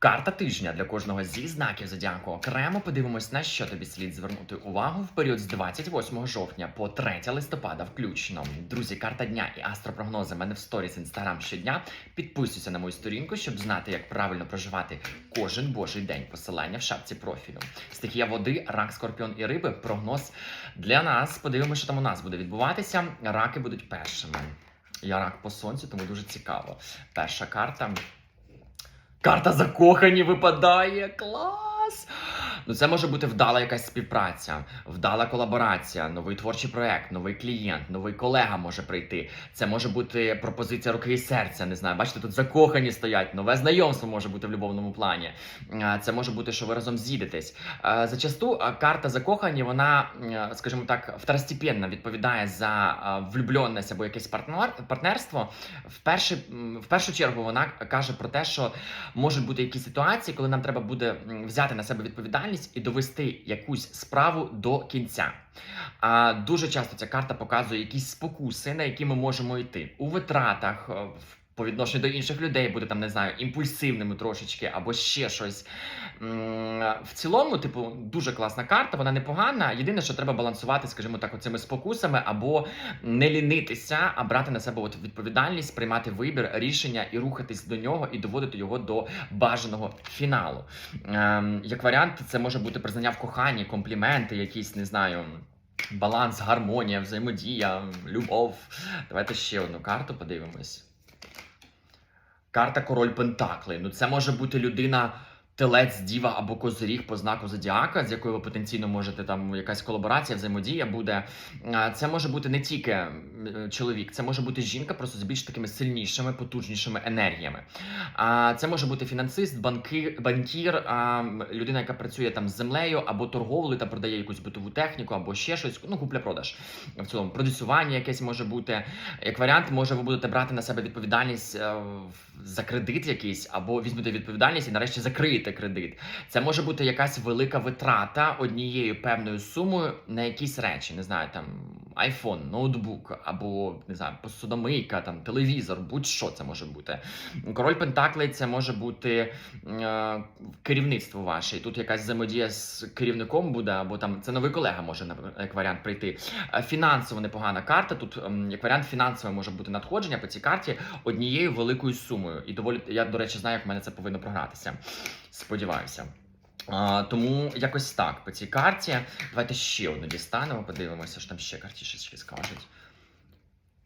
Карта тижня для кожного зі знаків зодіаку окремо подивимось, на що тобі слід звернути увагу в період з 28 жовтня по 3 листопада включно. Друзі, карта дня і астропрогнози в мене в сторіс інстаграм щодня. Підписуйся на мою сторінку, щоб знати, як правильно проживати кожен божий день. Посилання в шапці профілю. Стихія води, рак, скорпіон і риби. Прогноз для нас. Подивимося, що там у нас буде відбуватися. Раки будуть першими. Я рак по сонцю, тому дуже цікаво. Перша карта. Карта закохані випадає. Клас! Ну, це може бути вдала якась співпраця, вдала колаборація, новий творчий проект, новий клієнт, новий колега може прийти. Це може бути пропозиція руки і серця. Не знаю, бачите, тут закохані стоять, нове знайомство може бути в любовному плані. Це може бути, що ви разом з'їдетесь. Зачасту карта закохані, вона, скажімо так, второстепенно відповідає за влюбленість або якесь партнер, партнерство. В, перші, в першу чергу вона каже про те, що можуть бути якісь ситуації, коли нам треба буде взяти на себе відповідальність і довести якусь справу до кінця. А дуже часто ця карта показує якісь спокуси, на які ми можемо йти у витратах. е, в- По відношенню до інших людей буде там, не знаю, імпульсивними трошечки або ще щось. В цілому, типу, дуже класна карта, вона непогана. Єдине, що треба балансувати, скажімо так, оцими спокусами, або не лінитися, а брати на себе от відповідальність, приймати вибір, рішення і рухатись до нього, і доводити його до бажаного фіналу. Ем, як варіант, це може бути признання в коханні, компліменти, якісь, не знаю. Баланс, гармонія, взаємодія, любов. Давайте ще одну карту подивимось. Карта Король Пентаклей. Ну, це може бути людина. Телець, діва або козиріг по знаку зодіака, з якою ви потенційно можете там якась колаборація, взаємодія буде. Це може бути не тільки чоловік, це може бути жінка, просто з більш такими сильнішими, потужнішими енергіями. А це може бути фінансист, банкір, банкір, людина, яка працює там з землею або торговлею та продає якусь битову техніку, або ще щось. Ну, купля-продаж. В цілому продюсування якесь може бути. Як варіант, може, ви будете брати на себе відповідальність е, в- за кредит якийсь, або візьмете відповідальність і нарешті закриєте кредит. Це може бути якась велика витрата однією певною сумою на якісь речі, не знаю, там айфон, ноутбук, або не знаю, посудомийка, там телевізор, будь-що це може бути. Король Пентаклей це може бути е, керівництво ваше. І тут якась взаємодія з керівником буде, або там це новий колега може як варіант прийти. Е, Фінансово непогана карта. Тут як варіант фінансове може бути надходження по цій карті однією великою сумою. І доволі я, до речі, знаю, як в мене це повинно програтися. Сподіваюся. А, тому якось так по цій карті. Давайте ще одну дістанемо, подивимося, що там ще картішечки скажуть.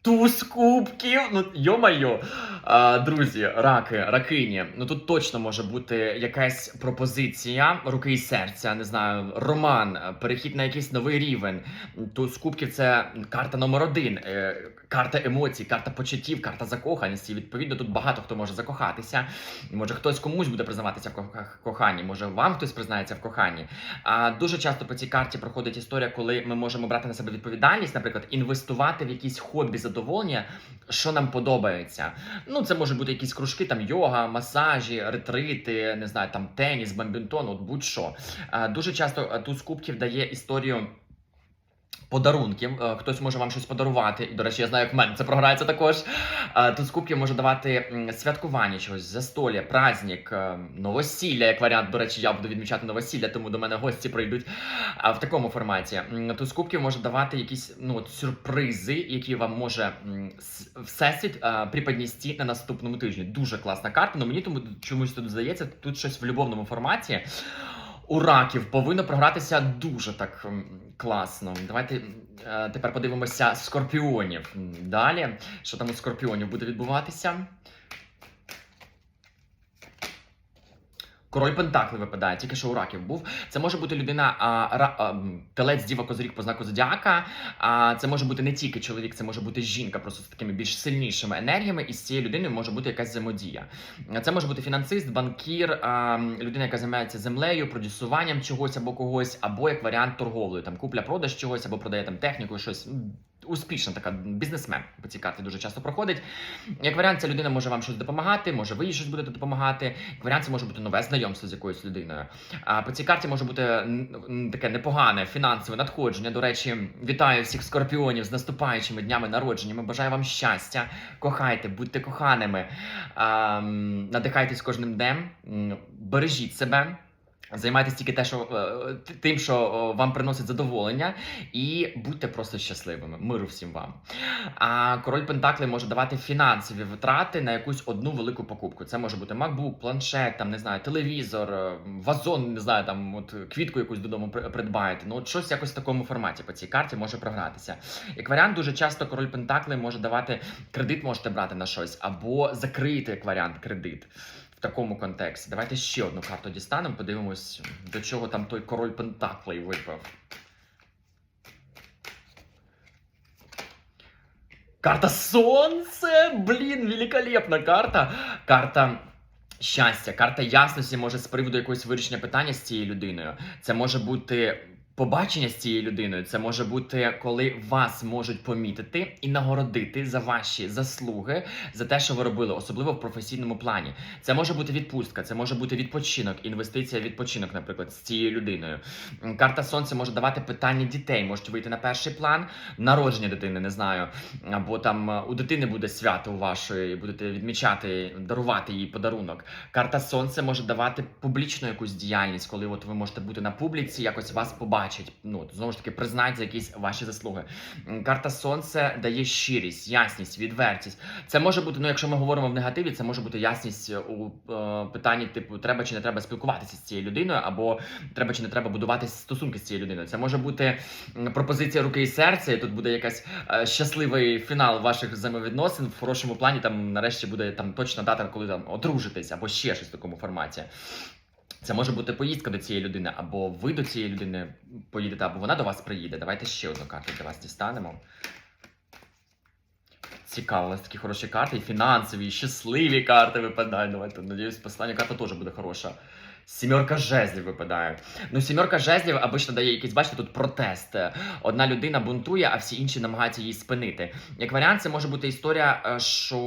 Туз кубків, ну йо-майо. А, друзі, раки, ракині. Ну тут точно може бути якась пропозиція руки і серця, не знаю, роман, перехід на якийсь новий рівень. Туз кубків це карта номер один. е, Карта емоцій, карта почуттів, карта закоханості. Відповідно, тут багато хто може закохатися. Може, хтось комусь буде признаватися в коханні, може вам хтось признається в коханні. А дуже часто по цій карті проходить історія, коли ми можемо брати на себе відповідальність, наприклад, інвестувати в якісь хобі задоволення, що нам подобається. Ну, це можуть бути якісь кружки, там йога, масажі, ретрити, не знаю, там теніс, бамбінтон, от будь-що. Дуже часто тут туз кубків дає історію. Подарунків, Е, хтось може вам щось подарувати. І, до речі, я знаю, як в мене це програється також. Е, Тут кубків може давати святкування чогось, застолля, праздник, е, новосілля, як варіант. До речі, я буду відмічати новосілля, тому до мене гості прийдуть в такому форматі. Тут з кубків може давати якісь ну, сюрпризи, які вам може всесвіт е, на наступному тижні. Дуже класна карта, але мені тому чомусь тут здається, тут щось в любовному форматі. У раків повинно програтися дуже так класно. Давайте е, тепер подивимося скорпіонів. Далі, що там у скорпіонів буде відбуватися? Король Пентакли випадає, тільки що у раків був. Це може бути людина, а, ра, а, телець діва козиріг по знаку зодіака. А це може бути не тільки чоловік, це може бути жінка, просто з такими більш сильнішими енергіями, і з цією людиною може бути якась взаємодія. Це може бути фінансист, банкір, а, людина, яка займається землею, продюсуванням чогось або когось, або як варіант торговлею, там купля-продаж чогось, або продає там техніку, щось. Успішна така бізнесмен по цій карті дуже часто проходить. Як варіант, ця людина може вам щось допомагати, може ви їй щось будете допомагати. Як варіант, це може бути нове знайомство з якоюсь людиною. А по цій карті може бути таке непогане фінансове надходження. До речі, вітаю всіх скорпіонів з наступаючими днями народження. Бажаю вам щастя, кохайте, будьте коханими, надихайтесь кожним днем, бережіть себе. Займайтесь тільки те, що е, тим, що вам приносить задоволення, і будьте просто щасливими. Миру всім вам. А король Пентаклей може давати фінансові витрати на якусь одну велику покупку. Це може бути MacBook, планшет, там не знаю, телевізор, е, вазон, не знаю, там от квітку якусь додому при- придбаєте. Ну от щось якось в такому форматі по цій карті може програтися. Як варіант, дуже часто король Пентаклей може давати кредит, можете брати на щось, або закрити як варіант кредит. В такому контексті. Давайте ще одну карту дістанемо, подивимось, до чого там той король Пентаклей випав. Карта Сонце! Блін, великолепна карта. Карта. Щастя, карта ясності може з приводу якогось вирішення питання з цією людиною. Це може бути побачення з цією людиною. Це може бути, коли вас можуть помітити і нагородити за ваші заслуги за те, що ви робили, особливо в професійному плані. Це може бути відпустка, це може бути відпочинок, інвестиція в відпочинок, наприклад, з цією людиною. Карта сонця може давати питання дітей, можуть вийти на перший план, народження дитини, не знаю. Або там е, у дитини буде свято у вашої, будете відмічати, дарувати їй подарунок. Карта сонця може давати публічну якусь діяльність, коли от ви можете бути на публіці, якось вас побачать. Ну знову ж таки, признають за якісь ваші заслуги. Карта сонця дає щирість, ясність, відвертість. Це може бути, ну якщо ми говоримо в негативі, це може бути ясність у е, питанні, типу, треба чи не треба спілкуватися з цією людиною, або треба чи не треба будувати стосунки з цією людиною. Це може бути пропозиція руки і серця, і тут буде якась е, щасливий фінал ваших взаємовідносин. В хорошому плані там нарешті буде там точна дата, коли там одружитесь, або ще щось в такому форматі. Це може бути поїздка до цієї людини, або ви до цієї людини поїдете, або вона до вас приїде. Давайте ще одну карту для вас дістанемо. Цікаво, у вас такі хороші карти, і фінансові, і щасливі карти випадають. Давайте, надіюсь, остання карта теж буде хороша. Сімерка жезлів випадає. Ну, сімерка жезлів обично дає якийсь, бачите, тут протест. Одна людина бунтує, а всі інші намагаються її спинити. Як варіант, це може бути історія, е, що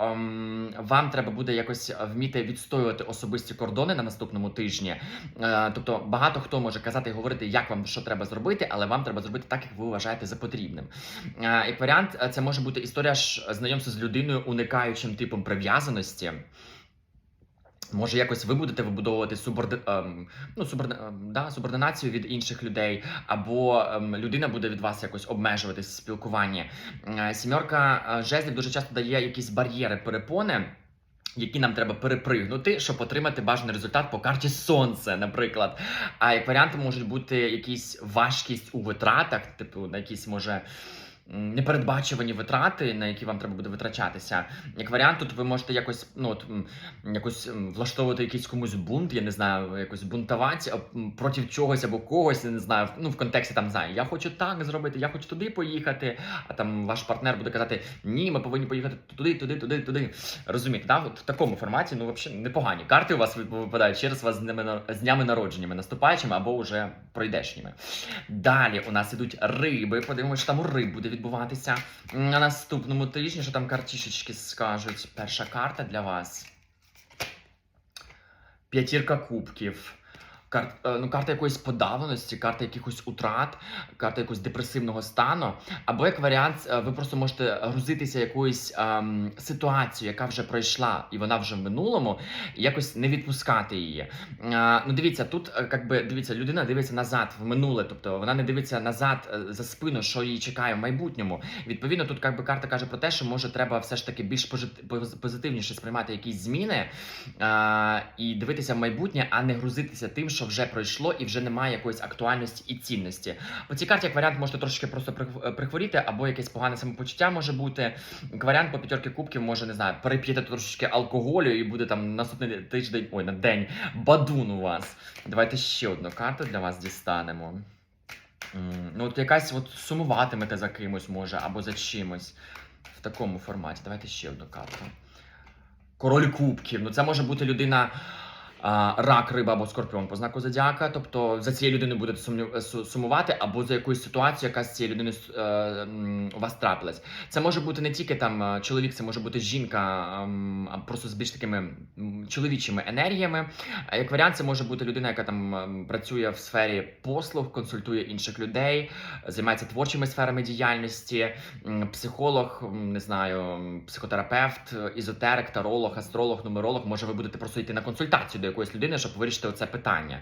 ем, вам треба буде якось вміти відстоювати особисті кордони на наступному тижні. Е, тобто багато хто може казати і говорити, як вам що треба зробити, але вам треба зробити так, як ви вважаєте за потрібним. Е, як варіант, е, це може бути історія ж знайомства з людиною, уникаючим типом прив'язаності. Може, якось ви будете вибудовувати суборди... ем, ну, суборди... ем, да, субординацію від інших людей, або ем, людина буде від вас якось обмежуватись в спілкуванні. Е, Сімерка е, жезлів дуже часто дає якісь бар'єри, перепони. Які нам треба перепригнути, щоб отримати бажаний результат по карті сонце, наприклад. А як варіанти можуть бути якісь важкість у витратах, типу на якісь може непередбачувані витрати, на які вам треба буде витрачатися. Як варіант, тут ви можете якось ну от якось влаштовувати якийсь комусь бунт, я не знаю, якось бунтувати проти чогось або когось, я не знаю. Ну в контексті там знаю, я хочу так зробити, я хочу туди поїхати. А там ваш партнер буде казати: Ні, ми повинні поїхати туди, туди, туди, туди. Розумієте, да? От в такому форматі, ну взагалі непогані карти у вас випадають через вас з днями, з днями народженнями, наступаючими або вже пройдешніми. Далі у нас ідуть риби. Подивимося, що там у риб буде відбуватися на наступному тижні. Що там картішечки скажуть? Перша карта для вас. П'ятірка кубків. Кар... е, Ну, карта якоїсь подавленості, карта якихось утрат, карта якогось депресивного стану. Або як варіант, е, ви просто можете грузитися якоюсь ем, ситуацією, яка вже пройшла, і вона вже в минулому, і якось не відпускати її. Е, ну, дивіться, тут е, как би, дивіться, людина дивиться назад в минуле, тобто вона не дивиться назад за спину, що її чекає в майбутньому. Відповідно, тут как би, карта каже про те, що може треба все ж таки більш позитивніше сприймати якісь зміни е, і дивитися в майбутнє, а не грузитися тим, що вже пройшло і вже немає якоїсь актуальності і цінності. По цій карті, як варіант, можете трошки просто прих- прихворіти, або якесь погане самопочуття може бути. Як варіант по п'ятерки кубків може не знаю, переп'єте трошечки алкоголю і буде там наступний тиждень, ой, на день бадун у вас. Давайте ще одну карту для вас дістанемо. Ну, от якась от сумуватимете за кимось, може, або за чимось в такому форматі. Давайте ще одну карту. Король кубків. Ну, це може бути людина. Рак, риба або скорпіон по знаку зодіака. Тобто за цією людиною будете сумувати, або за якоюсь ситуацією, яка з цією людиною е, у вас трапилась. Це може бути не тільки там е, чоловік, це може бути жінка, а просто з більш такими чоловічими енергіями. Як варіант, це може бути людина, яка там ем, працює в сфері послуг, консультує інших людей, займається творчими сферами діяльності, психолог, не знаю, психотерапевт, ізотерик, таролог, астролог, нумеролог. Може, ви будете просто йти на консультацію до якоїсь людини, щоб вирішити оце питання.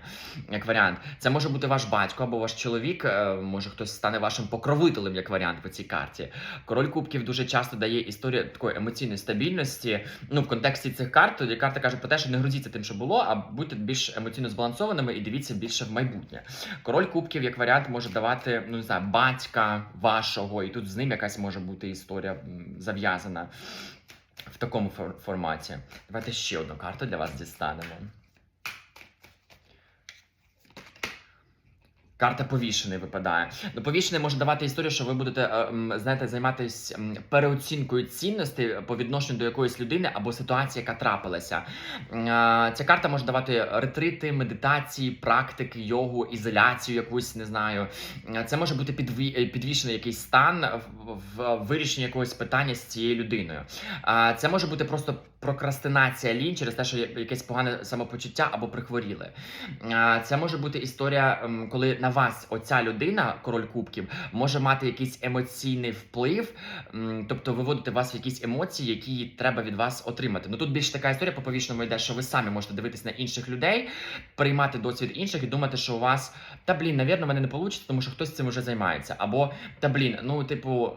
Як варіант, це може бути ваш батько або ваш чоловік. е, Може, хтось стане вашим покровителем, як варіант по цій карті. Король кубків дуже часто дає історію такої емоційної стабільності. Ну, в контексті цих карт, тоді карта каже про те, що не грузіться тим, що було, а будьте більш емоційно збалансованими і дивіться більше в майбутнє. Король кубків, як варіант, може давати, ну не знаю, батька вашого, і тут з ним якась може бути історія зав'язана в такому фор- форматі. Давайте ще одну карту для вас дістанемо. Карта повішений випадає. Ну, повішений може давати історію, що ви будете, е, знаєте, займатися переоцінкою цінностей по відношенню до якоїсь людини або ситуації, яка трапилася. Ця карта може давати ретрити, медитації, практики, йогу, ізоляцію, якусь не знаю. Це може бути підві- е, підвішений якийсь стан в вирішенні якогось питання з цією людиною. Це може бути просто прокрастинація лінь через те, що є якесь погане самопочуття або прихворіли. Це може бути історія, ем, коли на вас оця людина, король кубків, може мати якийсь емоційний вплив, тобто виводити вас в якісь емоції, які треба від вас отримати. Ну тут більш така історія по повішеному йде, що ви самі можете дивитись на інших людей, приймати досвід інших і думати, що у вас та блін, навірно, мене не вийде, тому що хтось цим вже займається. Або та блін, ну типу.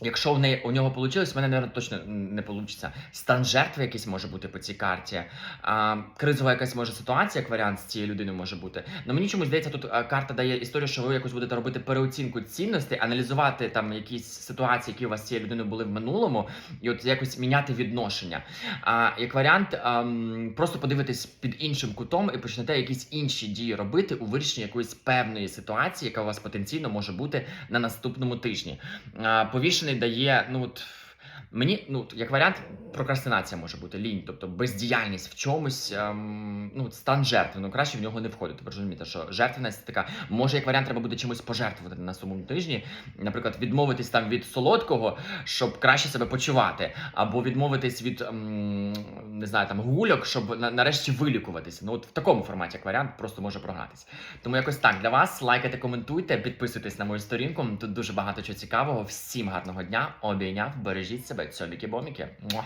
Якщо в неї у нього вийшло, в мене наверное, точно не вийде. Стан жертви якийсь може бути по цій карті. А, кризова якась може ситуація, як варіант з цією людиною може бути. Ну мені чомусь здається, тут а, карта дає історію, що ви якось будете робити переоцінку цінностей, аналізувати там якісь ситуації, які у вас з цією людиною були в минулому, і от якось міняти відношення. А як варіант, ам, просто подивитись під іншим кутом і почнете якісь інші дії робити у вирішенні якоїсь певної ситуації, яка у вас потенційно може бути на наступному тижні. А, повішений дає, ну от. Мені, ну, як варіант, прокрастинація може бути лінь, тобто бездіяльність в чомусь, ем, ну, стан жертви. Ну, краще в нього не входити. Ви розумієте, що жертвеність така, може, як варіант, треба буде чимось пожертвувати на самому тижні. Наприклад, відмовитись там від солодкого, щоб краще себе почувати, або відмовитись від ем, не знаю, там гульок, щоб на, нарешті вилікуватися. Ну, от в такому форматі, як варіант, просто може програтись. Тому якось так для вас. Лайкайте, коментуйте, підписуйтесь на мою сторінку. Тут дуже багато чого цікавого. Всім гарного дня. Обійняв, бережіть себе, цьоміки-боміки. Муа.